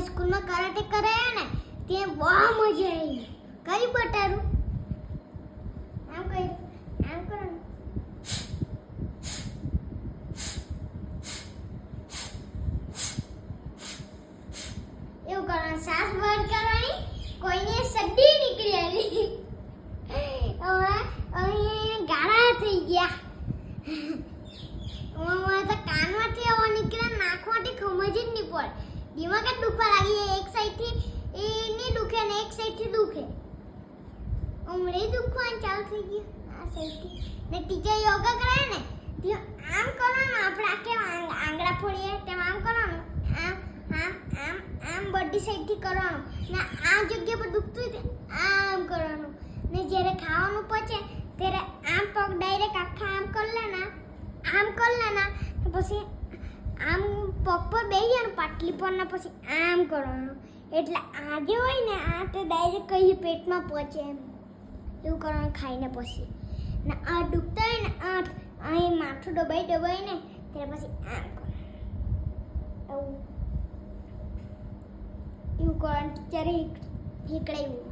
અમારી સ્કૂલમાં કરાટે કરાયા ને તે બહુ મજા આવી કઈ બટારું આમ કઈ, આમ કરો એવું કરવાનું, સાસ બહાર કરવાની, કોઈને સડી નીકળી આવી. અહીં ગાળા થઈ ગયા. હવે તો કાનમાંથી હવા નીકળે નાકમાંથી ખમજ જ નહીં પડે દિમાગ જ દુખવા લાગી જાય એક સાઈડથી એ નહીં દુખે ને એક સાઈડથી દુખે. ઉમરે દુખવાનું ચાલુ થઈ ગયું. આ સાઈડથી ને ટીચર યોગા કરાય ને ત્યાં આમ કરવાનું, આપણે આ કેમ આંગળા ફોડીએ, તેમ આમ કરવાનું, આમ આમ આમ આમ બધી સાઈડથી કરવાનું. ને આ જગ્યા પર દુખતું હોય આમ કરવાનું. ને જ્યારે ખાવાનું પચે, ત્યારે આમ પગ ડાયરેક્ટ આખા આમ કરી લેના, આમ કરી લેના પછી આમ પગ પર બેસી જાય પાટલી પર ને પછી આમ કરવાનું. એટલે આ જે હોય ને આ તો ડાયરેક્ટ કઈ પેટમાં પહોંચે એમ. એવું કરવાનું ખાઈને પછી. ને આ દુખતા હોય ને આ અહીં માથું દબાઈ દબાઈને ત્યારે પછી આમ કરવાનું. એવું. એવું કરવાનું. ત્યારે હીકડાયું